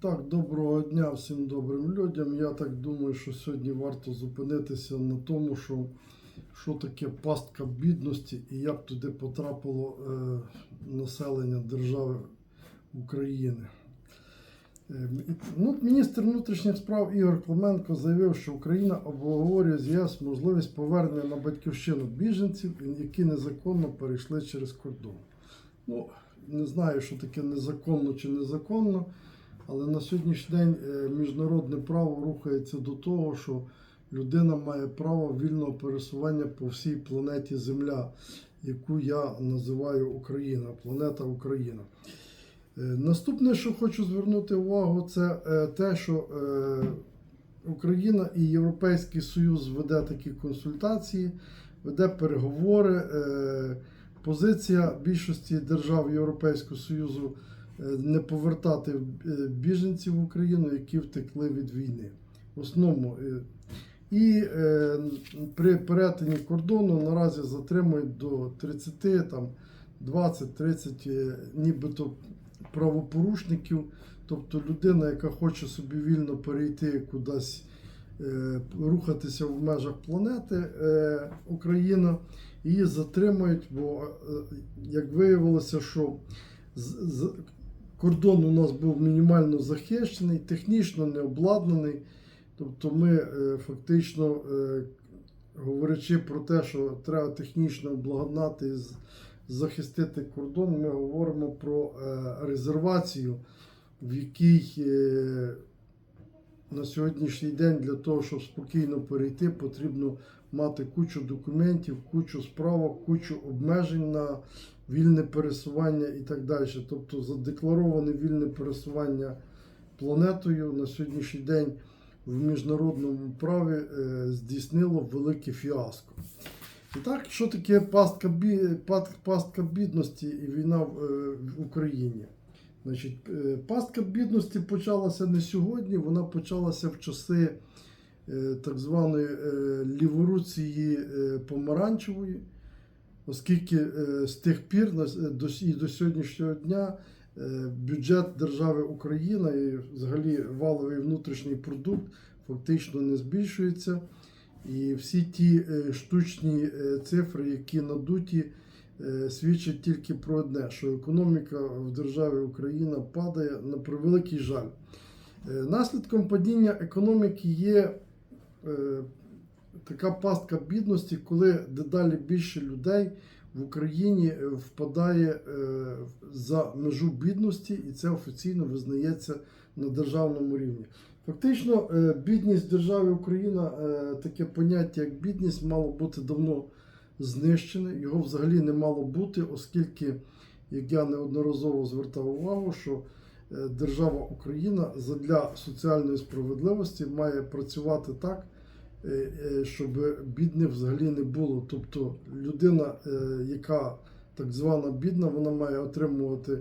Так, доброго дня всім добрим людям. Я так думаю, що сьогодні варто зупинитися на тому, що, що таке пастка бідності і як туди потрапило е, населення держави України. Е, Ну, міністр внутрішніх справ Ігор Клименко заявив, що Україна обговорює з ЄС можливість повернення на батьківщину біженців, які незаконно перейшли через кордон. Ну, не знаю, що таке незаконно чи незаконно, але на сьогоднішній день е, міжнародне право рухається до того, що людина має право вільного пересування по всій планеті Земля, яку я називаю Україна, планета Україна. Е, Наступне, що хочу звернути увагу, це е, те, що Україна і Європейський Союз веде такі консультації, веде переговори. Позиція більшості держав Європейського Союзу не повертати е, біженців в Україну, які втекли від війни. В основному. е, І е, при перетині кордону наразі затримують до 30, там 20-30 е, нібито правопорушників. Тобто людина, яка хоче собі вільно перейти кудись, е, рухатися в межах планети е, Україна, її затримують, бо е, як виявилося, що з, з, кордон у нас був мінімально захищений, технічно не обладнаний. Тобто ми е, фактично, е, говорячи про те, що треба технічно обладнати, і захистити кордон, ми говоримо про е, резервацію, в якій на сьогоднішній день для того, щоб спокійно перейти, потрібно мати кучу документів, кучу справок, кучу обмежень на вільне пересування і так далі. Тобто задеклароване вільне пересування планетою на сьогоднішній день в міжнародному праві е, здійснило велике фіаско. І так, що таке пастка, пастка бідності і війна в, е, Україні? Значить, е, пастка бідності почалася не сьогодні, вона почалася в часи так званої ліворуції помаранчевої, оскільки е, з тих пір с- і до сьогоднішнього дня е, бюджет держави Україна і взагалі валовий внутрішній продукт фактично не збільшується. І всі ті е, штучні е, цифри, які надуті, е, свідчать тільки про одне, що економіка в державі Україна падає на превеликий жаль. Е, Наслідком падіння економіки є е, така пастка бідності, коли дедалі більше людей в Україні е, впадає е, за межу бідності, і це офіційно визнається на державному рівні. Фактично, е, бідність держави Україна, е, таке поняття, як бідність, мало бути давно знищене. Його взагалі не мало бути, оскільки, як я неодноразово звертав увагу, що держава Україна задля соціальної справедливості має працювати так, щоб бідних взагалі не було. Тобто людина, е, яка так звана бідна, вона має отримувати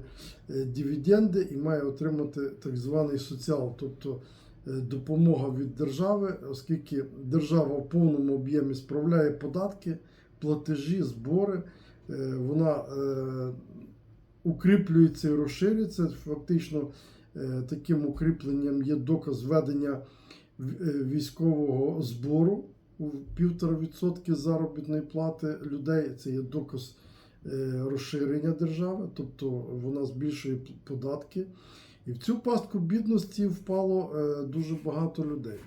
е, дивіденди і має отримати так званий соціал, тобто е, допомога від держави, оскільки держава в повному об'ємі справляє податки, платежі, збори, е, вона е, укріплюється і розширюється. Фактично е, таким укріпленням є доказ введення в- е, військового збору у півтора відсотки заробітної плати людей. Це є доказ е, розширення держави, тобто вона збільшує податки. І в цю пастку бідності впало е, дуже багато людей.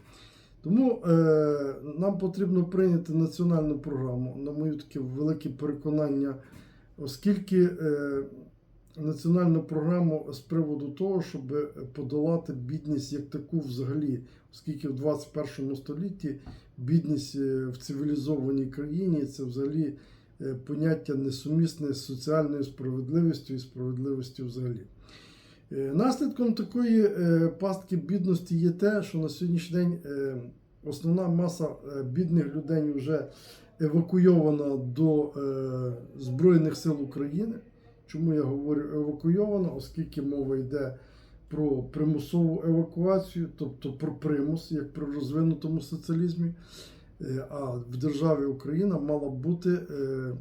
Тому е, нам потрібно прийняти національну програму, на моє таке велике переконання, оскільки е, національну програму з приводу того, щоб подолати бідність як таку взагалі, оскільки в 21 столітті бідність е, в цивілізованій країні це взагалі е, поняття несумісне з соціальною справедливістю і справедливістю взагалі. Е, Наслідком такої е, пастки бідності є те, що на сьогоднішній день е, основна маса е, бідних людей вже евакуйована до е, Збройних сил України. Чому я говорю евакуйована? Оскільки мова йде про примусову евакуацію, тобто про примус, як при розвинутому соціалізмі. Е, А в державі Україна мала бути е,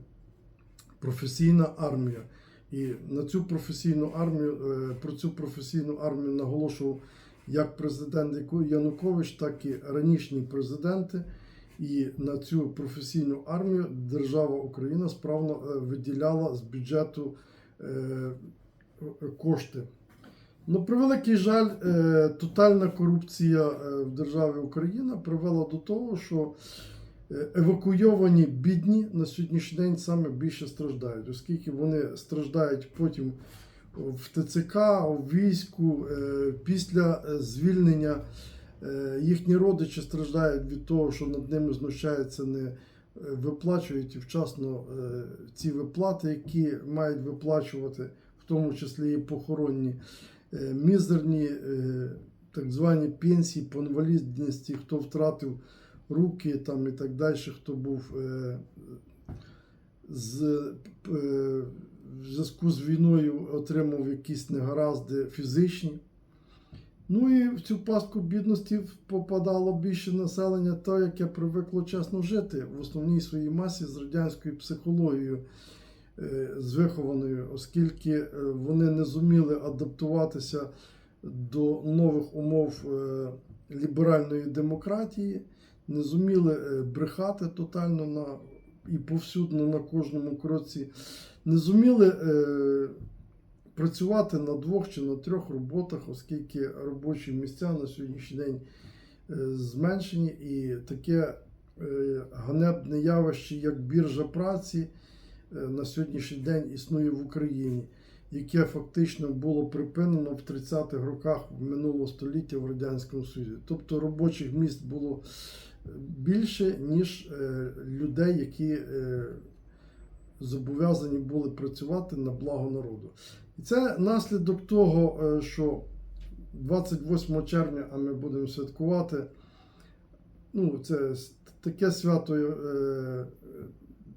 професійна армія. І на цю професійну армію, е, про цю професійну армію наголошував як президент Янукович, так і ранішні президенти. І на цю професійну армію держава Україна справно виділяла з бюджету кошти. Ну, при великий жаль, е, тотальна корупція е, в державі Україна привела до того, що е, евакуйовані бідні на сьогоднішній день саме більше страждають, оскільки вони страждають потім в ТЦК, в війську, е, після е, звільнення е, їхні родичі страждають від того, що над ними знущаються, не е, виплачують вчасно е, ці виплати, які мають виплачувати, в тому числі і похоронні, е, мізерні е, так звані пенсії по інвалідності, хто втратив руки там і так далі, хто був з, в зв'язку з війною отримав якісь негаразди фізичні. Ну і в цю пастку бідності попадало більше населення, то, яке привикло чесно жити в основній своїй масі з радянською психологією, е, з вихованою, оскільки е, вони не зуміли адаптуватися до нових умов е, ліберальної демократії, не зуміли брехати тотально на, і повсюдно на кожному кроці, не зуміли працювати на двох чи на трьох роботах, оскільки робочі місця на сьогоднішній день е, зменшені, і таке е, ганебне явище, як біржа праці, е, на сьогоднішній день існує в Україні, яке фактично було припинено в 30-х роках минулого століття в Радянському Союзі. Тобто робочих місць було більше, ніж людей, які зобов'язані були працювати на благо народу. І це наслідок того, е, що 28 червня, а ми будемо святкувати. Ну, це таке свято е,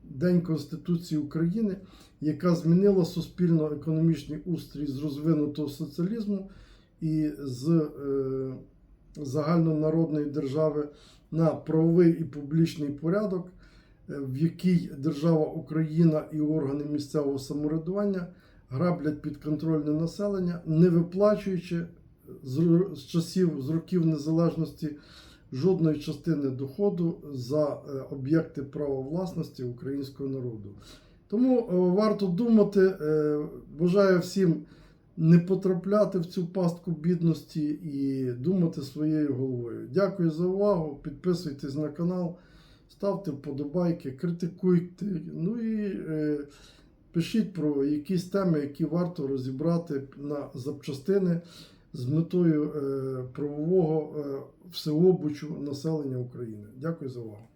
День Конституції України, яка змінила суспільно-економічний устрій з розвинутого соціалізму і з е, загальнонародної держави на правовий і публічний порядок, в який держава Україна і органи місцевого самоврядування граблять підконтрольне населення, не виплачуючи з, часів з років незалежності жодної частини доходу за е, об'єкти права власності українського народу. Тому е, варто думати, е, бажаю всім не потрапляти в цю пастку бідності і думати своєю головою. Дякую за увагу. Підписуйтесь на канал, ставте вподобайки, критикуйте. Ну і пишіть про якісь теми, які варто розібрати на запчастини з метою е, правового е, всеобучу населення України. Дякую за увагу.